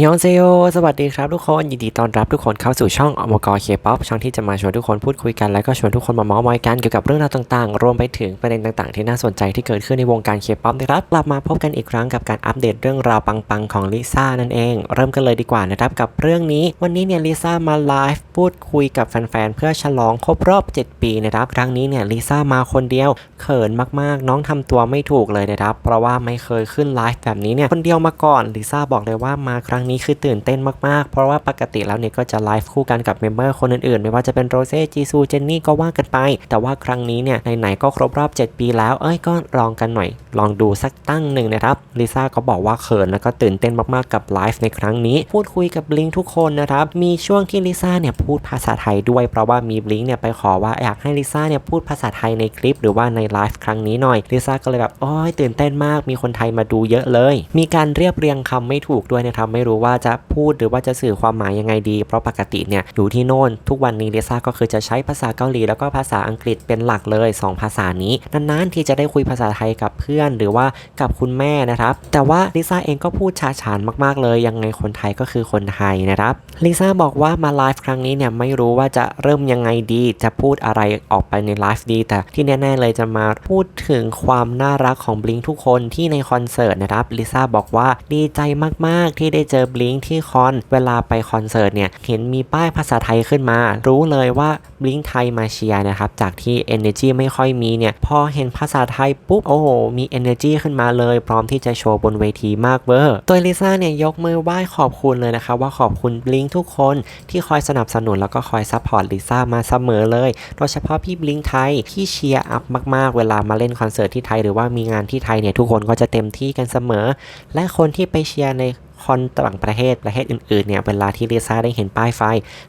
ยองเซโยสวัสดีครับทุกคน ยินดีต้อนรับทุกคนเข้าสู่ช่องอมกรเคป๊อปช่องที่จะมาชวนทุกคนพูดคุยกัน แล้วก็ชวนทุกคนมาเมาส์มอยกันเกี่ยวกับเรื่องราวต่างๆ รวมไปถึงประเด็นต่างๆ ที่น่าสนใจที่เกิดขึ้นในวงการเคป๊อปนะครับ กลับมาพบกันอีกครั้งกับการอัปเดตเรื่องราวปังๆ ของลิซ่านั่นเอง เริ่มกันเลยดีกว่านะครับกับเรื่องนี้ วันนี้เนี่ยลิซ่ามาไลฟ์พูดคุยกับแฟนๆ เพื่อฉลองครบรอบ 7 ปีนะครับ ครั้งนี้เนี่ยลิซ่ามาคนเดียว เขินมากๆ น้องทำตัวไม่ถูกเลยนะครับ เพราะว่าไม่เคยขึ้นไลฟ์แบบนี้เนี่ยคนเดียวมาก่อนลิซ่าบอกเลยว่ามาครั้งงนี้คือตื่นเต้นมากๆ เพราะว่าปกติแล้วเนี่ยก็จะไลฟ์คู่กันกับเมมเบอร์คนอื่นๆ ไม่ว่าจะเป็นโรเซ่จีซูเจนนี่ก็ว่ากันไป แต่ว่าครั้งนี้เนี่ยไหนๆก็ครบรอบ 7 ปีแล้ว เอ้ยก็ลองกันหน่อย ลองดูสักตั้งหนึ่งนะครับลิซ่าก็บอกว่าเขินแล้วก็ตื่นเต้นมากๆกับไลฟ์ในครั้งนี้ พูดคุยกับบลิงทุกคนนะครับมีช่วงที่ลิซ่าเนี่ยพูดภาษาไทยด้วยเพราะว่ามีบลิงเนี่ยไปขอว่าอยากให้ลิซ่าเนี่ยพูดภาษาไทยในคลิปหรือว่าในไลฟ์ครั้งนี้หน่อยลิซ่าก็เลยแบบโอ้ยตื่นเต้นมากมีคนไทยมาดูเยอะเลย มีการเรียบเรียงคำไม่ถูกด้วยนะครับไม่รู้ว่าจะพูดหรือว่าจะสื่อความหมายยังไงดี เพราะปกติเนี่ยอยู่ที่โน่นทุกวันนี้ลิซ่าก็คือจะใช้ภาษาเกาหลีแล้วก็ภาษาอังกฤษเป็นหลักเลย 2 ภาษานี้นานๆที่จะได้คุยภาษาไทยกับเพื่อน หรือว่ากับคุณแม่นะครับแต่ว่าลิซ่าเองก็พูดชาฉานมากๆ เลยยังไงคนไทยก็คือคนไทยนะครับลิซ่าบอกว่ามาไลฟ์ครั้งนี้เนี่ยไม่รู้ว่าจะเริ่มยังไงดี จะพูดอะไรออกไปในไลฟ์ดี แต่ที่แน่ๆเลยจะมาพูดถึงความน่ารักของบลิงทุกคนที่ในคอนเสิร์ตนะครับลิซ่าบอกว่าดีใจมากๆที่ได้เจอบลิงที่คอน เวลาไปคอนเสิร์ตเนี่ย เห็นมีป้ายภาษาไทยขึ้นมา รู้เลยว่าบลิงไทยมาเชียร์นะครับ จากที่ Energy ไม่ค่อยมีเนี่ย พอเห็นภาษาไทยปุ๊บ โอ้โห มี Energy ขึ้นมาเลย พร้อมที่จะโชว์บนเวทีมากเวอร์ ตัวลิซ่าเนี่ยยกมือไหว้ขอบคุณเลยนะคะว่าขอบคุณบลิงทุกคนที่คอยสนับสนุนแล้วก็คอยซัพพอร์ตลิซ่ามาเสมอเลย โดยเฉพาะพี่บลิงไทยที่เชียร์อัพมากๆ เวลามาเล่นคอนเสิร์ตที่ไทยหรือว่ามีงานที่ไทยเนี่ยทุกคนก็จะเต็มที่กันเสมอ และคนที่ไปเชียร์ใน คอนต่างประเทศประเทศอื่นๆเนี่ยเวลาที่ลิซ่าได้เห็นป้ายไฟ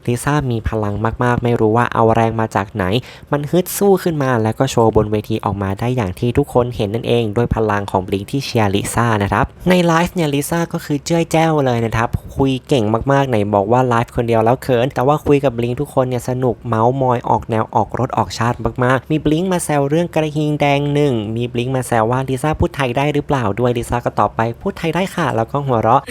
ลิซ่ามีพลังมากๆ ไม่รู้ว่าเอาแรงมาจากไหน มันฮึดสู้ขึ้นมาแล้วก็โชว์บนเวทีออกมาได้อย่างที่ทุกคนเห็นนั่นเอง ด้วยพลังของบลิงที่เชียร์ลิซ่านะครับในไลฟ์เนี่ยลิซ่าก็คือเจ้ยแจ้วเลยนะครับคุยเก่งมากๆไหนบอกว่าไลฟ์คนเดียวแล้วเขิน แต่ว่าคุยกับบลิงทุกคนเนี่ยสนุกเมาส์มอยออกแนวออกรถออกชาติมากๆ มีบลิงมาแซวเรื่องกระทิงแดงหนึ่งมีบลิงมาแซวว่าลิซ่าพูดไทยได้หรือเปล่าด้วยลิซ่าก็ตอบไปพูดไทยได้ค่ะ แล้วก็หัวเราะ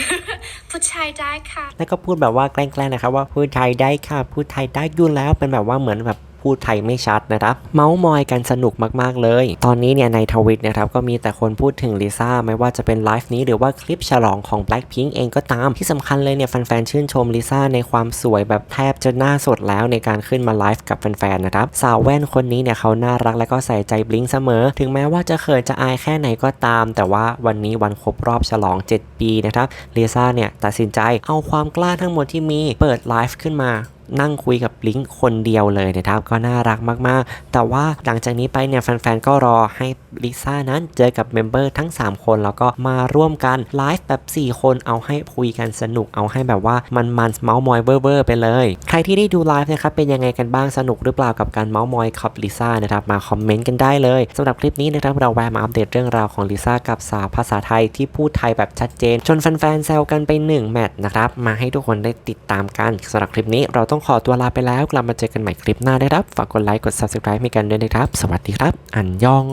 พูดไทยได้ค่ะ แล้วก็พูดแบบว่าแกล้งๆนะครับว่าพูดไทยได้ค่ะพูดไทยได้อยุ่แล้วเป็นแบบว่าเหมือนแบบ พูดไทยไม่ชัดนะครับเมาส์มอยกันสนุกมากๆเลย ตอนนี้เนี่ยในทวิตนะครับก็มีแต่คนพูดถึงลิซ่าไม่ว่าจะเป็นไลฟ์นี้หรือว่าคลิปฉลองของ Blackpink เองก็ตามที่สำคัญเลยเนี่ยแฟนๆชื่นชมลิซ่าในความสวยแบบแทบจะหน้าสดแล้วในการขึ้นมาไลฟ์กับแฟนๆนะครับสาวแว่นคนนี้เนี่ยเขาน่ารักและก็ใส่ใจบลิงเสมอ ถึงแม้ว่าจะเขินจะอายแค่ไหนก็ตาม แต่ว่าวันนี้วันครบรอบฉลอง 7 ปีนะครับลิซ่าเนี่ยตัดสินใจเอาความกล้าทั้งหมดที่มีเปิดไลฟ์ขึ้นมา นั่งคุยกับลิงก์คนเดียวเลยนะครับ ก็น่ารักมากๆ แต่ว่าหลังจากนี้ไปเนี่ยแฟนๆ ก็รอให้ลิซ่านั้นเจอกับเมมเบอร์ทั้ง 3 คน แล้วก็มาร่วมกันไลฟ์แบบ 4 คนเอาให้คุยกันสนุกเอาให้แบบว่ามันมันเมาส์มอยเวอร์ไปเลย ใครที่ได้ดูไลฟ์นะครับเป็นยังไงกันบ้างสนุกหรือเปล่ากับการเมาส์มอยกับลิซ่านะครับมาคอมเมนต์กันได้เลยสำหรับคลิปนี้นะครับเราแวะมาอัปเดตเรื่องราวของลิซ่ากับสาวภาษาไทยที่พูดไทยแบบชัดเจน จนแฟนๆแซวกันไปหนึ่งแมตช์นะครับมาให้ทุกคนได้ติดตามกันสำหรับคลิปนี้เราต้องขอตัวลาไปแล้วกลับมาเจอกันใหม่คลิปหน้าได้ครับ ฝากกดไลค์กด subscribe มีกันด้วยนะครับ สวัสดีครับ อันยอง